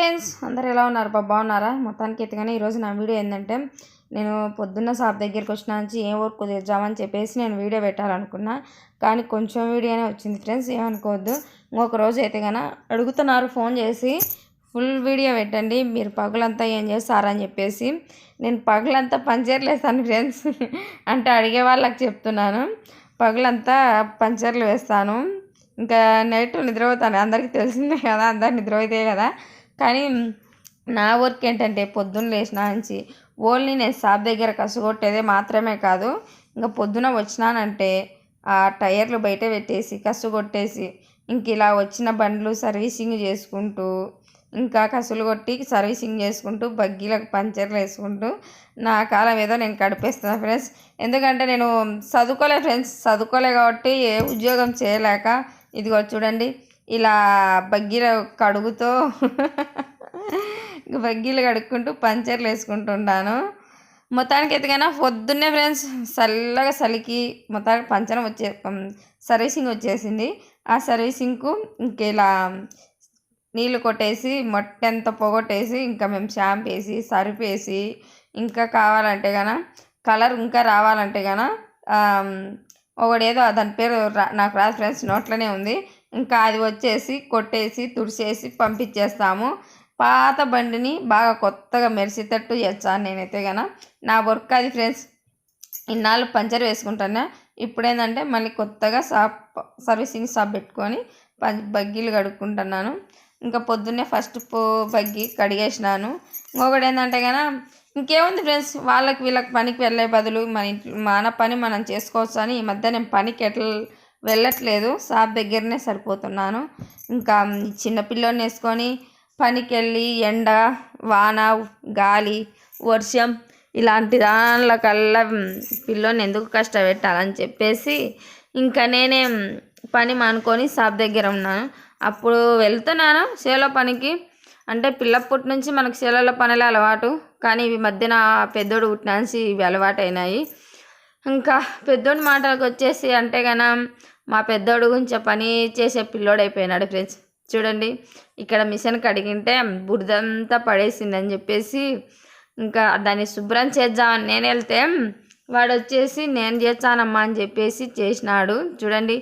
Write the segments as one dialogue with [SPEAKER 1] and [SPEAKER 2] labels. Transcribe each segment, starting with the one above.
[SPEAKER 1] Friends అందరు ఎలా ఉన్నారు? బాబా బాగున్నారా? మొత్తానికి ఎత్తుగానే ఈరోజు నా వీడియో ఏంటంటే నేను పొద్దున్న షాప్ దగ్గరికి వచ్చిన నుంచి ఏం వర్క్ కుదిర్చామని చెప్పేసి నేను వీడియో పెట్టాలనుకున్నా. కానీ కొంచెం వీడియోనే వచ్చింది. ఫ్రెండ్స్ ఏమనుకోవద్దు. ఇంకొక రోజు అయితే కనుక అడుగుతున్నారు ఫోన్ చేసి ఫుల్ వీడియో పెట్టండి మీరు పగులంతా ఏం చేస్తారని చెప్పేసి. నేను పగులంతా పంచర్లు వేస్తాను ఫ్రెండ్స్ అంటే అడిగే వాళ్ళకి చెప్తున్నాను. పగులంతా పంచర్లు వేస్తాను. ఇంకా నైట్ నిద్రపోతాను. అందరికీ తెలిసిందే కదా అందరు నిద్రపోతే కదా. కానీ నా వర్క్ ఏంటంటే పొద్దున్న లేచినాంచి ఓన్లీ నేను షాప్ దగ్గర కసుగొట్టేదే మాత్రమే కాదు ఇంకా పొద్దున వచ్చినానంటే ఆ టైర్లు బయట పెట్టేసి కసు కొట్టేసి ఇంక ఇలా వచ్చిన బండ్లు సర్వీసింగ్ చేసుకుంటూ ఇంకా కసులు కొట్టి సర్వీసింగ్ చేసుకుంటూ బగ్గీలకు పంచర్లు వేసుకుంటూ నా కాలం ఏదో నేను గడిపేస్తున్నాను ఫ్రెండ్స్ ఎందుకంటే నేను చదువుకోలే ఫ్రెండ్స్ చదువుకోలే కాబట్టి ఏ ఉద్యోగం చేయలేక ఇదిగో చూడండి ఇలా బగ్గీల కడుగుతో బగ్గీలు కడుక్కుంటూ పంచర్లు వేసుకుంటుంటాను మొత్తానికి ఎత్తుకైనా పొద్దున్నే ఫ్రెండ్స్ చల్లగా చలికి మొత్తానికి పంచరం వచ్చే సర్వీసింగ్ వచ్చేసింది. ఆ సర్వీసింగ్కు ఇంక ఇలా నీళ్ళు కొట్టేసి మొట్టెంత పొగొట్టేసి ఇంకా మేము షాంపూ వేసి సరిపేసి ఇంకా కావాలంటే గన కలర్ ఇంకా రావాలంటే గన ఒకడేదో దాని పేరు నాకు రాదు ఫ్రెండ్స్ నోట్లోనే ఉంది. ఇంకా అది వచ్చేసి కొట్టేసి తుడిచేసి పంపించేస్తాము. పాత బండిని బాగా కొత్తగా మెరిసేటట్టు చేస్తాను నేనైతే గన. నా వర్క్ అది ఫ్రెండ్స్ ఇన్నాళ్ళు పంచర్ వేసుకుంటాను. ఇప్పుడు ఏంటంటే మళ్ళీ కొత్తగా షాప్ సర్వీసింగ్ షాప్ పెట్టుకొని బగ్గీలు కడుక్కుంటున్నాను. ఇంకా పొద్దున్నే ఫస్ట్ పో బగ్గి కడిగేసినాను. ఇంకొకటి ఏంటంటే కనుక ఇంకేముంది ఫ్రెండ్స్ వాళ్ళకి వీళ్ళకి పనికి వెళ్ళే బదులు మన ఇంట్లో మన పని మనం చేసుకోవచ్చు అని ఈ మధ్య నేను పనికి ఎట్లా వెళ్ళట్లేదు. షాప్ దగ్గరనే సరిపోతున్నాను. ఇంకా చిన్నపిల్లోని వేసుకొని పనికి వెళ్ళి ఎండ వాన గాలి వర్షం ఇలాంటి దానిలకల్లా పిల్లోని ఎందుకు కష్టపెట్టాలని చెప్పేసి ఇంకా నేనే పని మానుకొని షాప్ దగ్గర ఉన్నాను. అప్పుడు వెళ్తున్నాను చేలో పనికి. అంటే పిల్లప్పటి నుంచి మనకు చేలలో పనులే అలవాటు. కానీ ఇవి మధ్యన పెద్దోడు పుట్టినాసి ఇవి అలవాటు అయినాయి ఇంకా పెద్దోడి మాటలకు వచ్చేసి అంటే గన మా పెద్దోడు గురించి పని చేసే పిల్లోడు అయిపోయినాడు ఫ్రెండ్స్. చూడండి ఇక్కడ మిషన్ కడిగింటే బురదంతా పడేసిందని చెప్పేసి ఇంకా దాన్ని శుభ్రం చేద్దామని నేను వెళ్తే వాడు వచ్చేసి నేను చేస్తానమ్మా అని చెప్పేసి చేసినాడు. చూడండి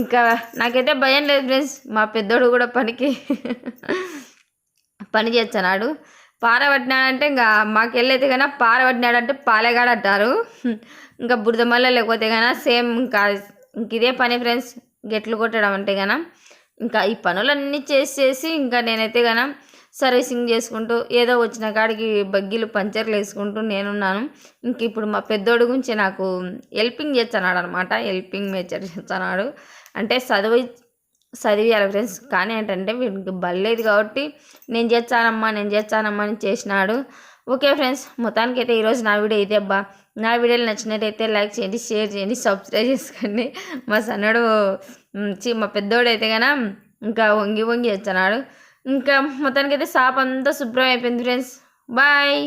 [SPEAKER 1] ఇంకా నాకైతే భయం లేదు ఫ్రెండ్స్. మా పెద్దోడు కూడా పనికి పని చేస్తున్నాడు. పారబట్టినాడంటే ఇంకా మాకు వెళ్ళైతే కన్నా పారబట్టినాడంటే పాలేగాడు అంటారు ఇంకా బురద మల్ల లేకపోతే కన్నా సేమ్ ఇంకా ఇంక ఇదే పని ఫ్రెండ్స్ గెట్లు కొట్టడం అంటే కన్నా. ఇంకా ఈ పనులన్నీ చేసి చేసి ఇంకా నేనైతే కన్నా సర్వీసింగ్ చేసుకుంటూ ఏదో వచ్చిన కాడికి బగ్గీలు పంచర్లు వేసుకుంటూ నేనున్నాను. ఇంక ఇప్పుడు మా పెద్దోడు గురించి నాకు హెల్పింగ్ చేస్తున్నాడు అనమాట హెల్పింగ్ మేచర్ చేస్తున్నాడు. అంటే చదువు చదివియాలి ఫ్రెండ్స్. కానీ ఏంటంటే వీడికి బలేదు కాబట్టి నేను చేస్తానమ్మా నేను చేస్తానమ్మా అని చేసినాడు. ఓకే ఫ్రెండ్స్ మొత్తానికి అయితే ఈరోజు నా వీడియో ఇదే అబ్బా. నా వీడియోలు నచ్చినట్టయితే లైక్ చేయండి షేర్ చేయండి సబ్స్క్రైబ్ చేసుకోండి. మా సన్నడు మా పెద్దోడు అయితే కన ఇంకా వంగి వంగి చేస్తున్నాడు. ఇంకా మొత్తానికి అయితే షాప్ అంతా శుభ్రం అయిపోయింది ఫ్రెండ్స్. బాయ్.